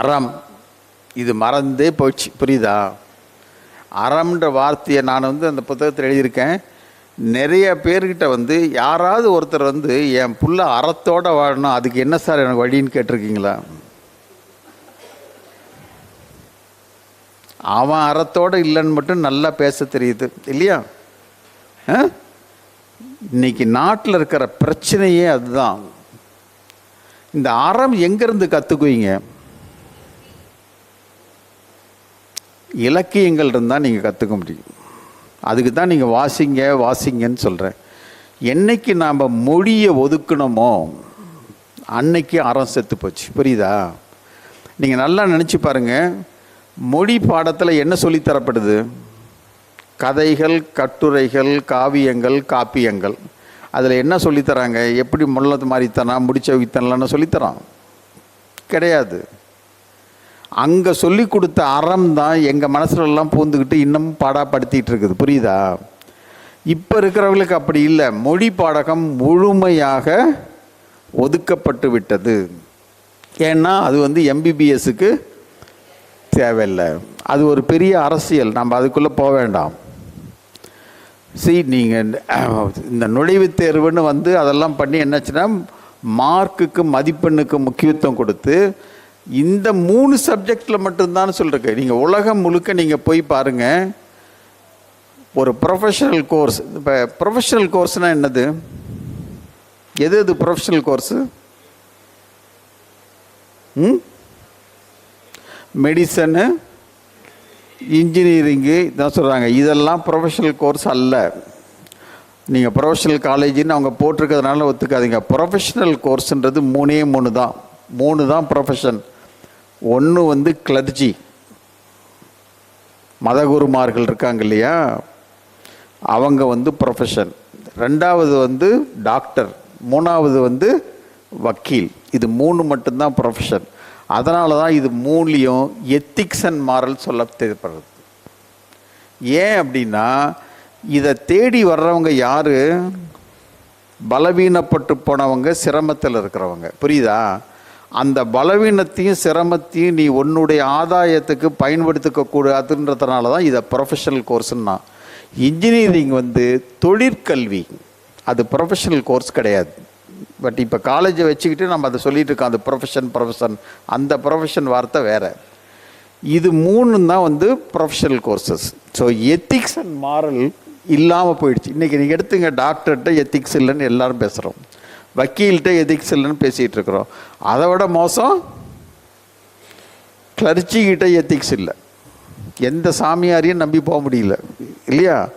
அறம். இது மறந்தே போச்சு. புரியுதா? அறம்ன்ற வார்த்தையை நான் வந்து அந்த புத்தகத்தில் எழுதியிருக்கேன். நிறைய பேர்கிட்ட வந்து யாராவது ஒருத்தர் வந்து என் புள்ள அறத்தோடு வாழணும் அதுக்கு என்ன சார் எனக்கு வழின்னு கேட்டிருக்கீங்களா? அவன் அறத்தோடு இல்லைன்னு மட்டும் நல்லா பேச தெரியுது. இல்லையா? ஆ? இன்னைக்கு நாட்டில் இருக்கிற பிரச்சனையே அதுதான். இந்த அறம் எங்கேருந்து கற்றுக்குவீங்க இலக்கியங்கள் இருந்தால் நீங்கள் கற்றுக்க முடியும். அதுக்கு தான் நீங்கள் வாசிங்க வாசிங்கன்னு சொல்கிறேன் என்னைக்கு நாம் மொழியை ஒதுக்கணுமோ அன்னைக்கு அறம் செத்து போச்சு. புரியுதா? நீங்கள் நல்லா நினச்சி பாருங்கள் மொழி பாடத்தில் என்ன சொல்லித் தரப்படுது? கதைகள் கட்டுரைகள் காவியங்கள் காப்பியங்கள். அதில் என்ன சொல்லித்தராங்க எப்படி முள்ளது மாதிரி தனா முடிச்ச வித்தனலாம் சொல்லித்தரான் கிடையாது. அங்கே சொல்லி கொடுத்த அறம் தான் எங்கள் மனசுலலாம் பூந்துக்கிட்டு இன்னமும் பாடாப்படுத்திட்டு இருக்குது. புரியுதா? இப்போ இருக்கிறவங்களுக்கு அப்படி இல்லை. மொழி பாடகம் முழுமையாக ஒதுக்கப்பட்டு விட்டது. ஏன்னா அது வந்து எம்பிபிஎஸ்க்கு தேவையில்லை. அது ஒரு பெரிய அரசியல். நம்ம அதுக்குள்ளே போக வேண்டாம். சி நீங்கள் இந்த நுழைவுத் தேர்வுன்னு வந்து அதெல்லாம் பண்ணி என்னாச்சுன்னா மார்க்குக்கு மதிப்பெண்ணுக்கு முக்கியத்துவம் கொடுத்து இந்த மூணு சப்ஜெக்டில் மட்டும்தான் சொல்லிருக்கு நீங்கள் உலகம் முழுக்க நீங்கள் போய் பாருங்கள் ஒரு ப்ரொஃபஷனல் கோர்ஸ் இப்போ ப்ரொஃபஷனல் கோர்ஸ்னால் என்னது? எது எது ப்ரொஃபஷனல் கோர்ஸு ம்? மெடிசனு இன்ஜினியரிங்கு இதான் சொல்கிறாங்க இதெல்லாம் ப்ரொஃபஷனல் கோர்ஸ் அல்ல. நீங்கள் ப்ரொஃபஷனல் காலேஜின்னு அவங்க போட்டிருக்கிறதுனால ஒத்துக்காதீங்க. ப்ரொஃபஷனல் கோர்ஸுன்றது மூணே மூணு தான். மூணு தான் ப்ரொஃபஷன் ஒன்று வந்து கிளர்ஜி மதகுருமார்கள் இருக்காங்க இல்லையா? அவங்க வந்து ப்ரொஃபஷன் ரெண்டாவது வந்து டாக்டர் மூணாவது வந்து வக்கீல். இது மூணு மட்டும்தான் ப்ரொஃபஷன் அதனால தான் இது மூணுலேயும் எத்திக்ஸ் அண்ட் மாரல் சொல்ல தேவைப்படுறது ஏன் அப்படின்னா இதை தேடி வர்றவங்க யார்? பலவீனப்பட்டு போனவங்க சிரமத்தில் இருக்கிறவங்க. புரியுதா? அந்த பலவீனத்தையும் சிரமத்தையும் நீ உன்னுடைய ஆதாயத்துக்கு பயன்படுத்திக்க கூடாதுன்றதுனால தான் இதை ப்ரொஃபஷனல் கோர்ஸ்ன்னா இன்ஜினியரிங் வந்து தொழிற்கல்வி. அது ப்ரொஃபஷனல் கோர்ஸ் கிடையாது. பட் இப்போ காலேஜை வச்சுக்கிட்டு நம்ம அதை சொல்லிட்டு இருக்கோம். அந்த ப்ரொஃபஷன் ப்ரொஃபஷன் அந்த ப்ரொஃபஷன் வார்த்தை வேறு. இது மூணு தான் வந்து professional courses so ethics and moral இல்லாமல் போயிடுச்சு. இன்றைக்கி நீங்கள் எடுத்துங்க டாக்டர்கிட்ட எத்திக்ஸ் இல்லைன்னு எல்லாரும் பேசுகிறோம் வக்கீல்கிட்ட எதிக்ஸ் இல்லைன்னு பேசிகிட்டு இருக்கிறோம். அதை விட மோசம் கிளர்ச்சிக்கிட்ட எத்திக்ஸ் இல்லை. எந்த சாமியாரையும் நம்பி போக முடியல. இல்லையா?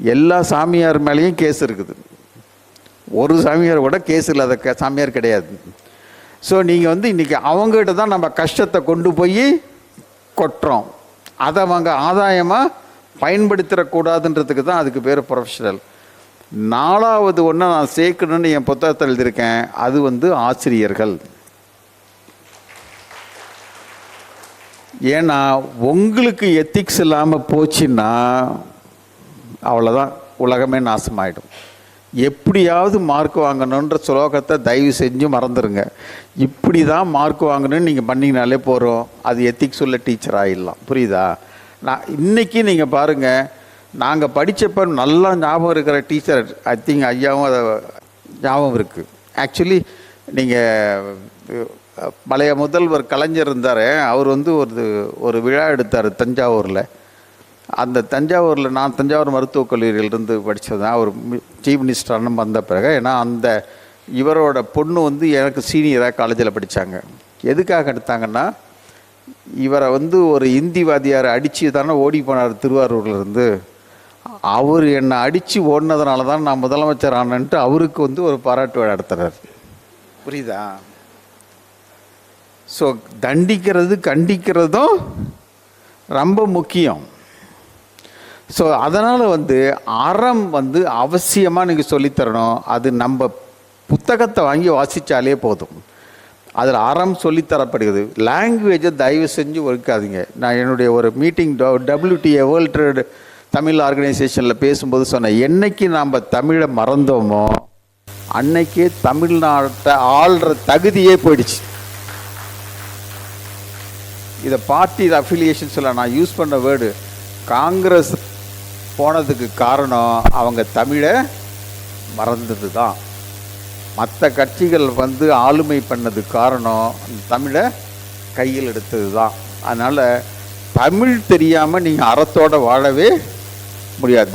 எல்லா சாமியார் மேலேயும் கேஸ் இருக்குது. ஒரு சாமியார் கூட கேஸ் இல்லாத க- சாமியார் கிடையாது. ஸோ நீங்கள் வந்து இன்றைக்கி அவங்ககிட்ட தான் நம்ம கஷ்டத்தை கொண்டு போய் கொட்டுறோம். அதை அவங்க ஆதாயமாக பயன்படுத்திடக்கூடாதுன்றதுக்கு தான் அதுக்கு பேர் ப்ரொஃபஷனல் நாலாவது ஒன்று நான் சேர்க்கணும்னு என் புத்தகத்தில் எழுதியிருக்கேன். அது வந்து ஆசிரியர்கள். ஏன்னா உங்களுக்கு எத்திக்ஸ் இல்லாமல் போச்சுன்னா அவ்வளோதான் உலகமே நாசமாயிடும். எப்படியாவது மார்க் வாங்கணுன்ற ஸ்லோகத்தை தயவு செஞ்சு மறந்துடுங்க இப்படி தான் மார்க் வாங்கணும்னு நீங்கள் பண்ணிங்கனாலே போகிறோம் அது எத்திக்ஸ் உள்ள டீச்சர் ஆகிடலாம் புரியுதா? நான் இன்றைக்கி நீங்கள் பாருங்கள் நாங்கள் படித்தப்ப நல்லா ஞாபகம் இருக்கிற டீச்சர் ஐ திங்க் ஐயாவும் அதை ஞாபகம் இருக்குது ஆக்சுவலி நீங்கள் பழைய முதல்வர் கலைஞர் இருந்தார். அவர் வந்து ஒரு ஒரு விழா எடுத்தார் தஞ்சாவூரில். அந்த தஞ்சாவூரில் நான் தஞ்சாவூர் மருத்துவக் கல்லூரியிலிருந்து படித்தது தான் அவர் சீஃப் மினிஸ்டர் அண்ணன் வந்த பிறகு ஏன்னா அந்த இவரோட பொண்ணு வந்து எனக்கு சீனியராக காலேஜில் படித்தாங்க எதுக்காக எடுத்தாங்கன்னா இவரை வந்து ஒரு இந்திவாதியார் அடித்து தானே ஓடி போனார் திருவாரூர்லேருந்து அவர் என்னை அடித்து ஓடினதுனால தான் நான் முதலமைச்சர் ஆனேன்ட்டு அவருக்கு வந்து ஒரு பாராட்டு விழா நடத்துகிறார் புரியுதா? ஸோ தண்டிக்கிறது கண்டிக்கிறதும் ரொம்ப முக்கியம். ஸோ அதனால் வந்து அறம் வந்து அவசியமாக நீங்கள் சொல்லித்தரணும். அது நம்ம புத்தகத்தை வாங்கி வாசித்தாலே போதும். அதில் அறம் சொல்லித்தரப்படுகிறது. லாங்குவேஜை தயவு செஞ்சு ஒழுக்காதீங்க நான் என்னுடைய ஒரு meeting WTA world trade Tamil ஆர்கனைசேஷனில் பேசும்போது சொன்னேன் என்னைக்கு நாம் தமிழை மறந்தோமோ அன்னைக்கே தமிழ்நாட்டை ஆள்ற தகுதியே போயிடுச்சு. இதை பார்ட்டி அஃபிலியேஷன் சொல்ல நான் யூஸ் பண்ண வேர்டு காங்கிரஸ் போனதுக்கு காரணம் அவங்க தமிழை மறந்தது தான் மற்ற கட்சிகள் வந்து ஆளுமை பண்ணது காரணம் தமிழை கையில் எடுத்தது தான் அதனால் தமிழ் தெரியாமல் நீங்கள் அறத்தோடு வாழவே முடியாது.